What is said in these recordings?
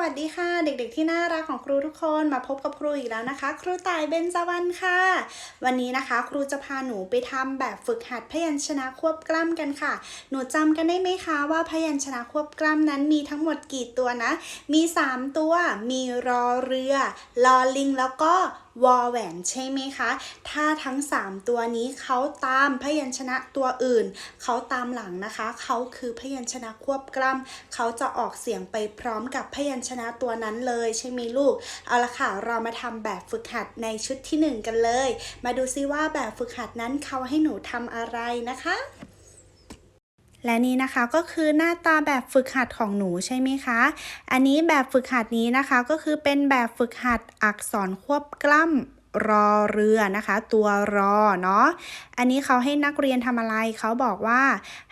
วัสดีค่ะ เด็กๆที่น่ารักของครูทุกคนมาพบกับครูอีกแล้วนะคะ ครูต่ายเบญจวรรณค่ะ วันนี้นะคะ ครูจะพาหนูไปทำแบบฝึกหัดพยัญชนะควบกล้ำกันค่ะ หนูจำกันได้ไหมคะว่าพยัญชนะควบกล้ำนั้นมีทั้งหมดกี่ตัวนะ มี 3 ตัว มีรอเรือ ลอลิงแล้วก็ วอแหวนใช่ไหมคะ ถ้าทั้ง 3 ตัวนี้เขาตามพยัญชนะตัวอื่น เขาตามหลังนะคะ เขาคือพยัญชนะควบกล้ำเขาจะออกเสียงไปพร้อมกับพยัญชนะตัวนั้นเลยใช่ไหมลูก เอาละค่ะ เรามาทำแบบฝึกหัดในชุดที่ 1 กันเลย มาดูซิว่าแบบฝึกหัดนั้นเขาให้หนูทำอะไรนะคะ และนี่นะคะก็คือหน้าตาแบบฝึกหัดของหนูใช่ไหมคะ อันนี้แบบฝึกหัดนี้นะคะก็คือเป็นแบบฝึกหัดอักษรควบกล้ำรอเรือนะคะ ตัวรอเนาะ อันนี้เขาให้นักเรียนทำอะไรเขาบอกว่า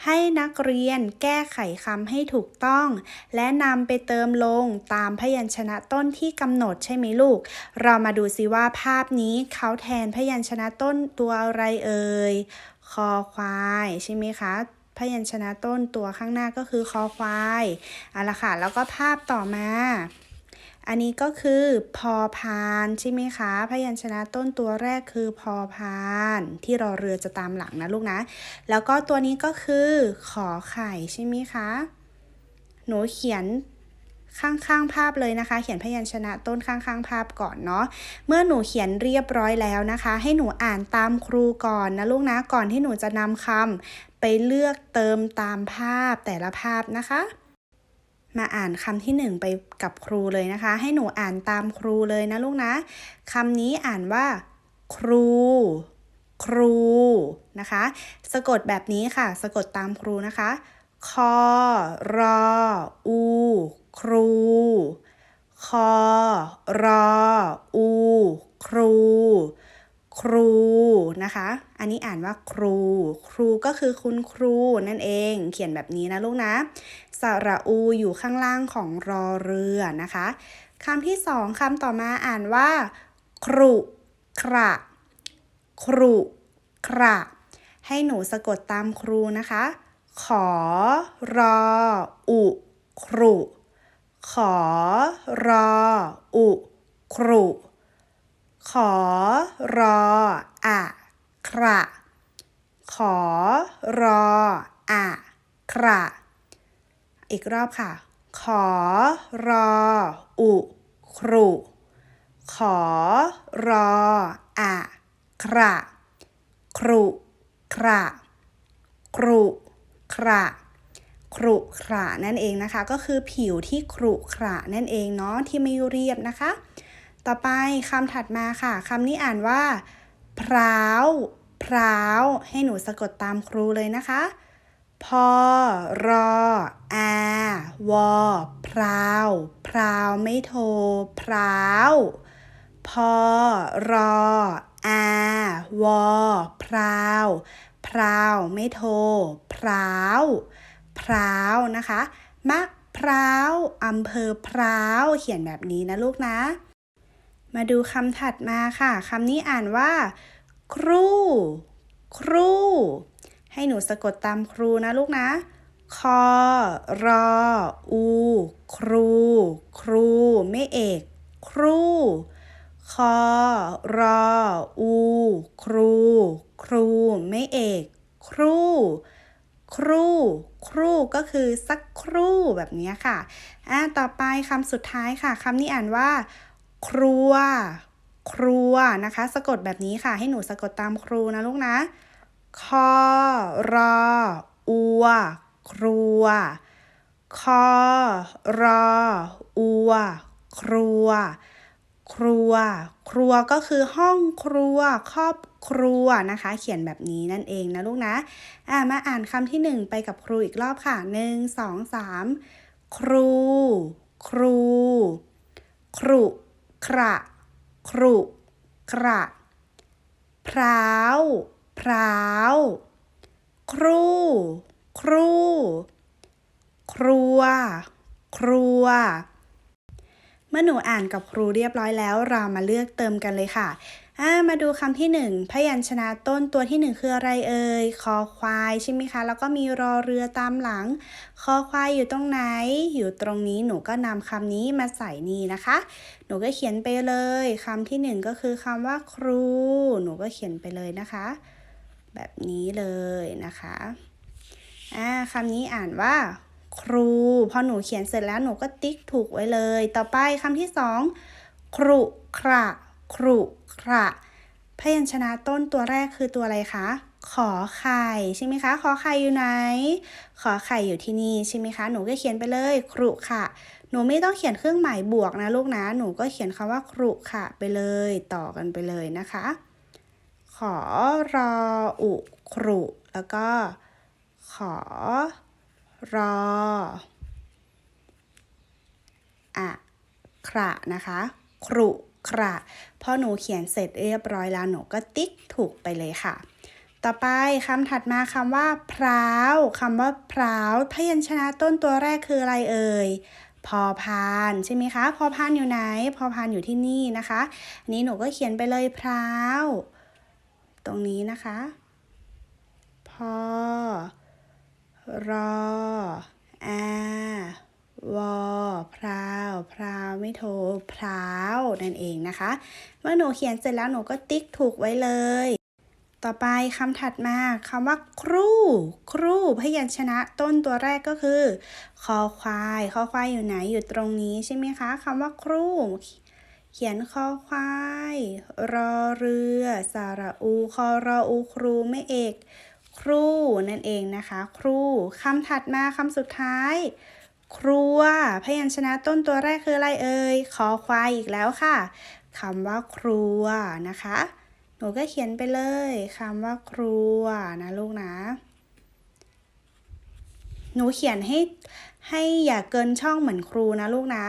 ให้นักเรียนแก้ไขคำให้ถูกต้อง และนำไปเติมลงตามพยัญชนะต้นที่กำหนดใช่ไหมลูก เรามาดูซิว่าภาพนี้เขาแทนพยัญชนะต้นตัวอะไรเอ่ยคอควายใช่ไหมคะ พยัญชนะต้นตัวข้างหน้าก็คือคอควายเอาละค่ะ แล้วก็ภาพต่อมา อันนี้ก็คือพอพานใช่ไหมคะ พยัญชนะต้นตัวแรกคือพอพาน ที่รอเรือจะตามหลังนะลูกนะ แล้วก็ตัวนี้ก็คือขอไข่ใช่ไหมคะ หนูเขียนข้างๆภาพเลยนะคะ เขียนพยัญชนะต้นข้างๆภาพก่อนเนาะ เมื่อหนูเขียนเรียบร้อยแล้วนะคะ ให้หนูอ่านตามครูก่อนนะลูกนะ ก่อนที่หนูจะนำคำ ไปเลือกเติมตามภาพแต่ละภาพนะคะ มาอ่านคำที่หนึ่งไปกับครูเลยนะคะ ให้หนูอ่านตามครูเลยนะลูกนะคำนี้อ่านว่า ครู ครู นะคะ สะกดแบบนี้ค่ะ สะกดตามครูนะคะ คอ รอ อู ครู คอ รอ อู ครู ครูนะคะ อันนี้อ่านว่าครู ครูก็คือคุณครูนั่นเอง เขียนแบบนี้นะลูกนะ สระอูอยู่ข้างล่างของรอเรือนะคะคำที่สองคำต่อมาอ่านว่า ครุคระครุคระให้หนูสะกดตามครูนะคะ ขอรออุครุขอรออุครุ ขอรออะคระขอรออะคระอีกรอบค่ะ ขอรออุครุขอรออะคระครุคระครุคระครุขระนั่นเองนะคะ ก็คือผิวที่ครุขระนั่นเองเนาะที่ไม่เรียบนะคะ ต่อไปคำถัดมาค่ะคำนี้อ่านว่าพร้าวพร้าวให้หนูสะกดตามครูเลยนะคะ พอรออาวอพราวพราวไม่โทรพร้าวพอรออาวอพราวพราวไม่โทรพร้าวพร้าวนะคะมะพร้าวอำเภอพร้าวเขียนแบบนี้นะลูกนะ มาดูคำถัดมาค่ะคำนี้อ่านว่า ครู ครู ให้หนูสะกดตามครูนะลูกนะ คอ รอ อู ครู ครู ไม่เอก ครู คอ รอ อู ครู ครู ไม่เอก ครูครูครูก็คือสักครู่แบบนี้ค่ะ อ่า ต่อไปคำสุดท้ายค่ะ คำนี้อ่านว่า ครัว ครัวนะคะ สะกดแบบนี้ค่ะ ให้หนูสะกดตามครูนะลูกนะ คอรออัว ครัว คอรออัว ครัว ครัว ครัวก็คือห้องครัว ครอบครัวนะคะ เขียนแบบนี้นั่นเองนะลูกนะอ่ามาอ่านคำที่หนึ่งไปกับครูอีกรอบค่ะหนึ่งสองสามครู ครู ครุ คระครุคระพร้าวพร้าว ครู ครู ครัว ครัว เมื่อหนูอ่านกับครูเรียบร้อยแล้วเรามาเลือกเติมกันเลยค่ะ อ่ามาดูคำที่หนึ่งพยัญชนะต้นตัวที่หนึ่งคืออะไรเอ่ยคอควายใช่ไหมคะ แล้วก็มีรอเรือตามหลัง คอควายอยู่ตรงไหน อยู่ตรงนี้หนูก็นำคำนี้มาใส่นี่นะคะ หนูก็เขียนไปเลยคำที่หนึ่งก็คือคำว่าครู หนูก็เขียนไปเลยนะคะ แบบนี้เลยนะคะอ่าคำนี้อ่านว่า ครู พอหนูเขียนเสร็จแล้วหนูก็ติ๊กถูกไว้เลย ต่อไปคำที่สองครุขระ ครุขระพยัญชนะต้นตัวแรกคือตัวอะไรคะ ขอไข่ใช่ไหมคะ ขอไข่อยู่ไหน ขอไข่อยู่ที่นี่ใช่ไหมคะ หนูก็เขียนไปเลยครุค่ะหนูไม่ต้องเขียนเครื่องหมายบวกนะลูกนะ หนูก็เขียนคำว่าครุค่ะไปเลย ต่อกันไปเลยนะคะ ขอรออุครุ แล้วก็ ขอรออะคระนะคะ ครุ คระพอหนูเขียนเสร็จเรียบร้อยแล้วหนูก็ติ๊กถูกไปเลยค่ะ ต่อไปคำถัดมาคำว่าพร้าวคำว่าพร้าวพยัญชนะต้นตัวแรกคืออะไรเอ่ยพอพานใช่ไหมคะ พอพานอยู่ไหน พอพานอยู่ที่นี่นะคะนนี้หนูก็เขียนไปเลยพร้าวตรงนี้นะคะ พอรออา วอพราวพราวไม่โทรพราวนั่นเองนะคะ เมื่อหนูเขียนเสร็จแล้วหนูก็ติ๊กถูกไว้เลย ต่อไปคำถัดมาคำว่าครูครูพยัญชนะต้นตัวแรกก็คือ คอควายคอควายอยู่ไหนอยู่ตรงนี้ใช่ไหมคะคำว่าครูเขียนคอควาย รอเรือ สาระอู คอรออู ครูไม่เอก ครูนั่นเองนะคะ ครูคำถัดมาคำสุดท้าย ครัว พยัญชนะต้นตัวแรกคืออะไรเอ่ยคอควายอีกแล้วค่ะคำว่าครัวนะคะ หนูก็เขียนไปเลยคำว่าครัวนะลูกนะ หนูเขียนให้ให้อย่าเกินช่องเหมือนครูนะลูกนะ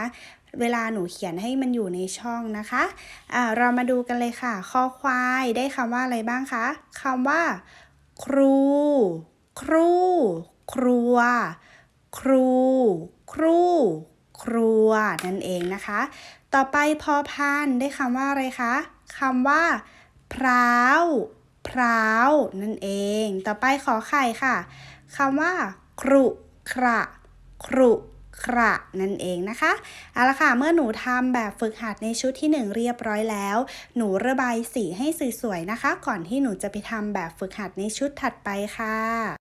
เวลาหนูเขียนให้มันอยู่ในช่องนะคะอ่าเรามาดูกันเลยค่ะ คอควายได้คำว่าอะไรบ้างคะคำว่า ครู ครู ครัว ครู ครู ครัว นั่นเองนะคะ ต่อไปพอพานได้คำว่าอะไรคะคำว่าพร้าวพร้าวนั่นเอง ต่อไปขอไข่ค่ะคำว่า ครุคระครุคระนั่นเองนะคะ เอาละค่ะ เมื่อหนูทำแบบฝึกหัดในชุดที่ 1 เรียบร้อยแล้ว หนูระบายสีให้สวยๆนะคะ ก่อนที่หนูจะไปทำแบบฝึกหัดในชุดถัดไปค่ะ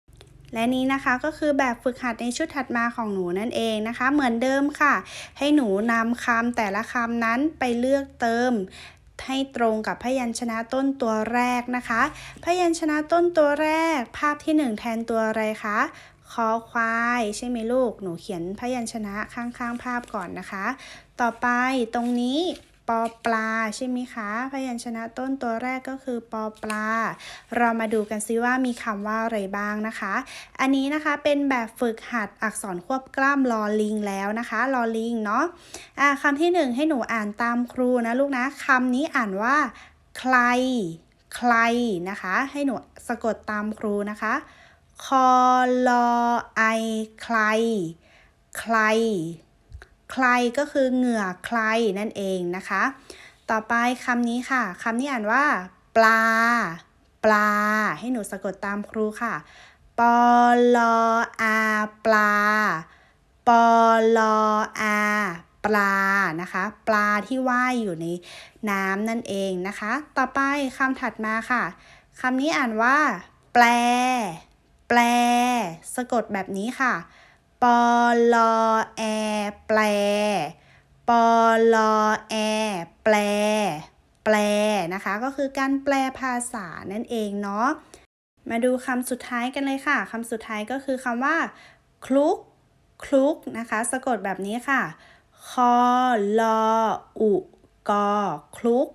และนี้นะคะก็คือแบบฝึกหัดในชุดถัดมาของหนูนั่นเองนะคะ เหมือนเดิมค่ะ ให้หนูนำคำแต่ละคำนั้นไปเลือกเติมให้ตรงกับพยัญชนะต้นตัวแรกนะคะ พยัญชนะต้นตัวแรก ภาพที่ 1 แทนตัวอะไรคะคอควายใช่ไหมลูก หนูเขียนพยัญชนะข้างๆภาพก่อนนะคะ ต่อไปตรงนี้ ปอปลาใช่ไหมคะ พยัญชนะต้นตัวแรกก็คือปอปลา เรามาดูกันซิว่ามีคำว่าอะไรบ้างนะคะ อันนี้นะคะเป็นแบบฝึกหัดอักษรควบกล้ำลอลิงแล้วนะคะลอลิงเนาะอ่าคำที่หนึ่งให้หนูอ่านตามครูนะลูกนะคำนี้อ่านว่า ใคร ใครนะคะ ให้หนูสะกดตามครูนะคะคอลอไอใคร ใคร ใครก็คือเหงื่อใครนั่นเองนะคะ ต่อไปคำนี้ค่ะคำนี้อ่านว่า ปลา ปลา ให้หนูสะกดตามครูค่ะ ปลออาปลา ปลออาปลานะคะ ปลาที่ว่ายอยู่ในน้ำนั่นเองนะคะ ต่อไปคำถัดมาค่ะคำนี้อ่านว่า แปล แปล สะกดแบบนี้ค่ะ ปอลอแอ แปล ปอลอแอ แปล แปลนะคะ ก็คือการแปลภาษานั่นเองเนาะ มาดูคำสุดท้ายกันเลยค่ะ คำสุดท้ายก็คือคำว่า คลุก คลุกนะคะ สะกดแบบนี้ค่ะคอลออุกอคลุก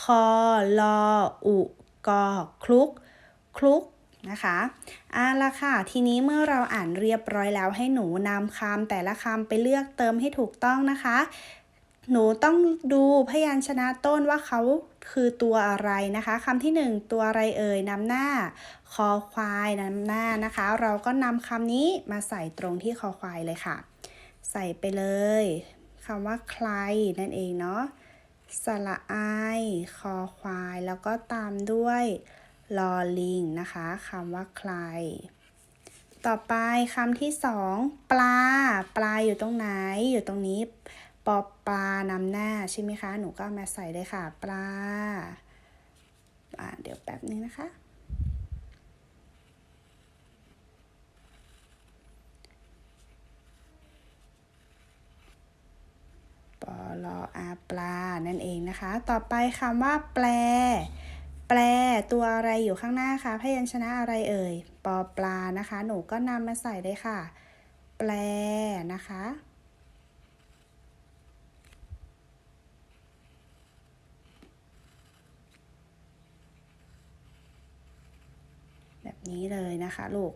คอลออุกอคลุก คลุก นะคะเอาละค่ะ ทีนี้เมื่อเราอ่านเรียบร้อยแล้วให้หนูนำคำแต่ละคำไปเลือกเติมให้ถูกต้องนะคะ หนูต้องดูพยัญชนะต้นว่าเขาคือตัวอะไรนะคะคำที่หนึ่งตัวอะไรเอ่ยนำหน้า คอควายนำหน้านะคะ เราก็นำคำนี้มาใส่ตรงที่คอควายเลยค่ะ ใส่ไปเลยคำว่าใครนั่นเองเนาะสระไอคอควายแล้วก็ตามด้วย ลอลิงนะคะคำว่าใคร ต่อไปคำที่สองปลา ปลาอยู่ตรงไหน อยู่ตรงนี้ ปอปลานำหน้าใช่ไหมคะ หนูก็มาใส่เลยค่ะ ปลาอ่าเดี๋ยวแป๊บนึงนะคะปอลออาปลา นั่นเองนะคะ ต่อไปคำว่าแปล แปลตัวอะไรอยู่ข้างหน้าคะ พยัญชนะอะไรเอ่ย ปอปลานะคะ หนูก็นำมาใส่เลยค่ะ แปลนะคะ แบบนี้เลยนะคะลูก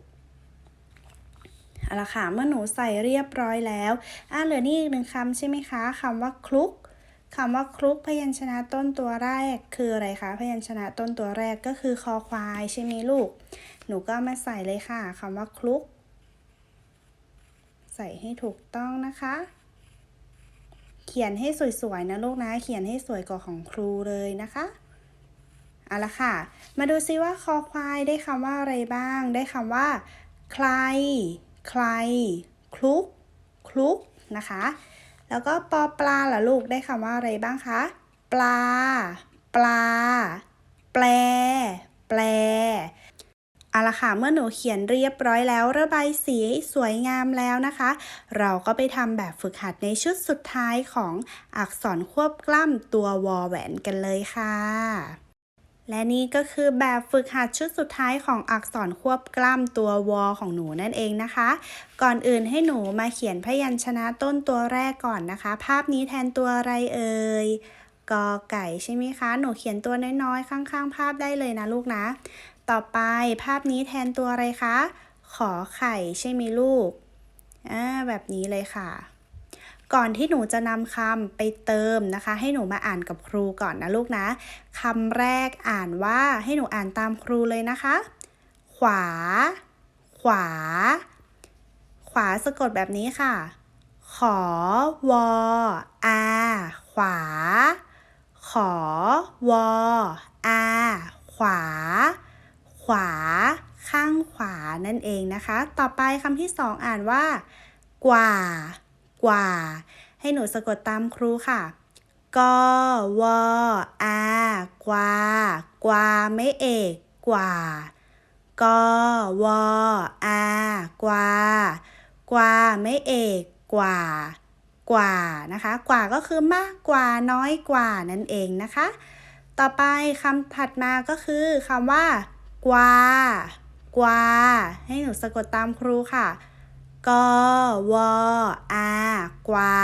เอาละค่ะ เมื่อหนูใส่เรียบร้อยแล้ว อ่าเหลือนี่อีกหนึ่งคำใช่ไหมคะคำว่าคลุก คำว่าคลุกพยัญชนะต้นตัวแรก คืออะไรคะ พยัญชนะต้นตัวแรกก็คือคอควายใช่ไหมลูก หนูก็มาใส่เลยค่ะคำว่าคลุก ใส่ให้ถูกต้องนะคะ เขียนให้สวยๆนะลูกนะ เขียนให้สวยกว่าของครูเลยนะคะเอาละค่ะ มาดูซิว่าคอควายได้คำว่าอะไรบ้าง ได้คำว่า ใคร ใคร คลุก คลุกนะคะ แล้วก็ปอปลาล่ะลูกได้คำว่าอะไรบ้างคะ ปลา ปลา แปล แปลเอาละค่ะเมื่อหนูเขียนเรียบร้อยแล้วระบายสีสวยงามแล้วนะคะ เราก็ไปทำแบบฝึกหัดในชุดสุดท้ายของอักษรควบกล้ำตัววอแหวนกันเลยค่ะ และนี่ก็คือแบบฝึกหัดชุดสุดท้ายของอักษรควบกล้ำตัววอของหนูนั่นเองนะคะ ก่อนอื่นให้หนูมาเขียนพยัญชนะต้นตัวแรกก่อนนะคะ ภาพนี้แทนตัวอะไรเอ่ยกอไก่ใช่ไหมคะ หนูเขียนตัวน้อยๆ ข้างๆ ภาพได้เลยนะลูกนะ ต่อไปภาพนี้แทนตัวอะไรคะ ขอไข่ใช่ไหมลูก อ่าแบบนี้เลยค่ะ ก่อนที่หนูจะนำคำไปเติมนะคะ ให้หนูมาอ่านกับครูก่อนนะลูกนะคำแรกอ่านว่าให้หนูอ่านตามครูเลยนะคะ ขวา ขวา ขวาสะกดแบบนี้ค่ะ ขอวออาขวา ขอวออาขวา ขวา ข้างขวานั่นเองนะคะ ต่อไปคำที่สองอ่านว่า กว่า กว่า ให้หนูสะกดตามครูค่ะกวอากวากวาไม่เอกกว่ากวออากวากวาไม่เอกกว่ากว่านะคะ กว่าก็คือมากกว่าน้อยกว่านั่นเองนะคะ ต่อไปคำถัดมาก็คือคำว่า กว่ากว่าให้หนูสะกดตามครูค่ะ กอวออากวา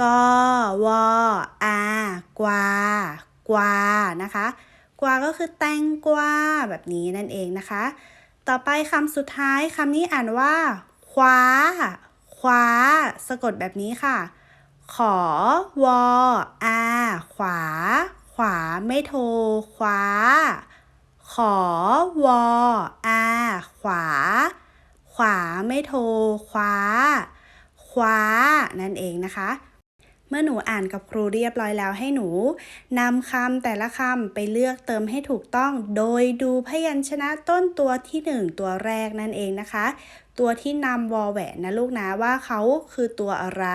กอวออากวากวานะคะ กวาก็คือแตงกวาแบบนี้นั่นเองนะคะ ต่อไปคำสุดท้ายคำนี้อ่านว่า คว้า คว้า สะกดแบบนี้ค่ะ ขอวออาขวา ขวาไม่โทรขวาขอวออาขวา ขวาไม่โทรคว้าคว้านั่นเองนะคะ เมื่อหนูอ่านกับครูเรียบร้อยแล้วให้หนูนำคำแต่ละคำไปเลือกเติมให้ถูกต้อง โดยดูพยัญชนะต้นตัวที่หนึ่งตัวแรกนั่นเองนะคะ ตัวที่นำวอแหวนนะลูกนะว่าเขาคือตัวอะไร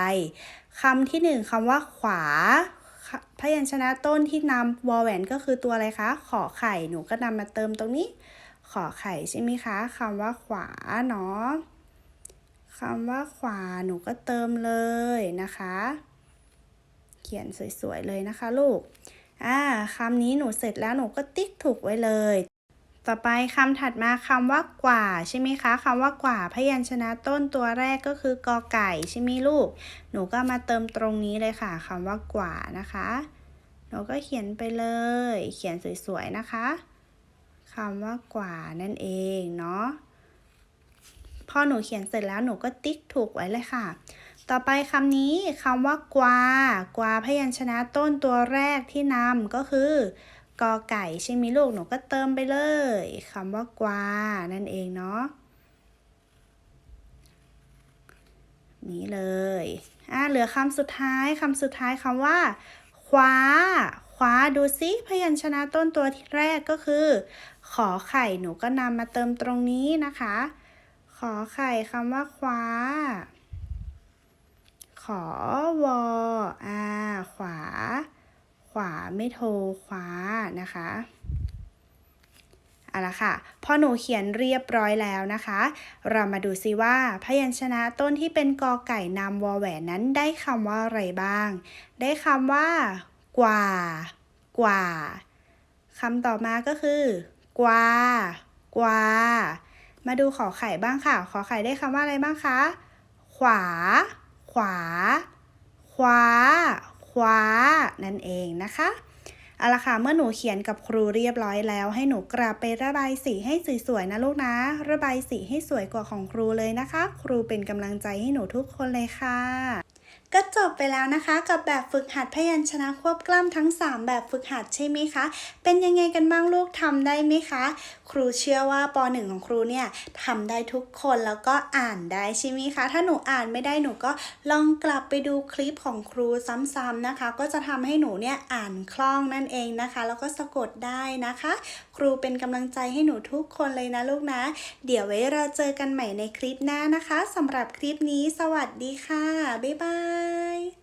คำที่หนึ่งคำว่าขวาพยัญชนะต้นที่นำวอแหวนก็คือตัวอะไรคะ ขอไข่ หนูก็นำมาเติมตรงนี้ ขอไข่ใช่ไหมคะคำว่าขวาเนาะคำว่าขวาหนูก็เติมเลยนะคะ เขียนสวยๆเลยนะคะลูกอ่าคำนี้หนูเสร็จแล้วหนูก็ติ๊กถูกไว้เลย ต่อไปคำถัดมาคำว่ากว่าใช่ไหมคะคำว่ากว่าพยัญชนะต้นตัวแรกก็คือกอไก่ใช่ไหมลูก หนูก็มาเติมตรงนี้เลยค่ะคำว่ากว่านะคะ หนูก็เขียนไปเลย เขียนสวยๆนะคะ คำว่ากว่านั่นเองเนาะพอหนูเขียนเสร็จแล้วหนูก็ติ๊กถูกไว้เลยค่ะ ต่อไปคำนี้คำว่ากวากวาพยัญชนะต้นตัวแรกที่นำก็คือกอไก่ใช่ไหมลูกหนูก็เติมไปเลยคำว่ากวานั่นเองเนาะนี้เลย อ่าเหลือคำสุดท้ายคำสุดท้ายคำว่าขคว้า คว้าดูซิพยัญชนะต้นตัวที่แรกก็คือ ขอไข่หนูก็นำมาเติมตรงนี้นะคะ ขอไข่คำว่าคว้า ขอวออาขวา ขวาไม่โทรคว้านะคะเอาละค่ะพอหนูเขียนเรียบร้อยแล้วนะคะ เรามาดูซิว่าพยัญชนะต้นที่เป็นกอไก่นำวอแหวนนั้นได้คำว่าอะไรบ้าง ได้คำว่า กว่า กว่าคำต่อมาก็คือ กว่า กว่า มาดูขอไข่บ้างค่ะ ขอไข่ได้คำว่าอะไรบ้างคะ ขวา ขวา ขวา ขวา นั่นเองนะคะเอาละค่ะ เมื่อหนูเขียนกับครูเรียบร้อยแล้ว ให้หนูกลับไประบายสีให้สวยๆนะลูกนะ ระบายสีให้สวยกว่าของครูเลยนะคะ ครูเป็นกำลังใจให้หนูทุกคนเลยค่ะ ก็จบไปแล้วนะคะ กับแบบฝึกหัดพยัญชนะควบกล้ำทั้ง 3 แบบฝึกหัดใช่ไหมคะ เป็นยังไงกันบ้างลูกทำได้ไหมคะ ครูเชื่อว่าป .1 ของครูเนี่ยทำได้ทุกคนแล้วก็อ่านได้ใช่ไหมคะ ถ้าหนูอ่านไม่ได้หนูก็ลองกลับไปดูคลิปของครูซ้ำๆนะคะ ก็จะทำให้หนูเนี่ยอ่านคล่องนั่นเองนะคะ แล้วก็สะกดได้นะคะครูเป็นกำลังใจให้หนูทุกคนเลยนะลูกนะ เดี๋ยวไว้เราเจอกันใหม่ในคลิปหน้านะคะสำหรับคลิปนี้ สวัสดีค่ะ บ๊ายบาย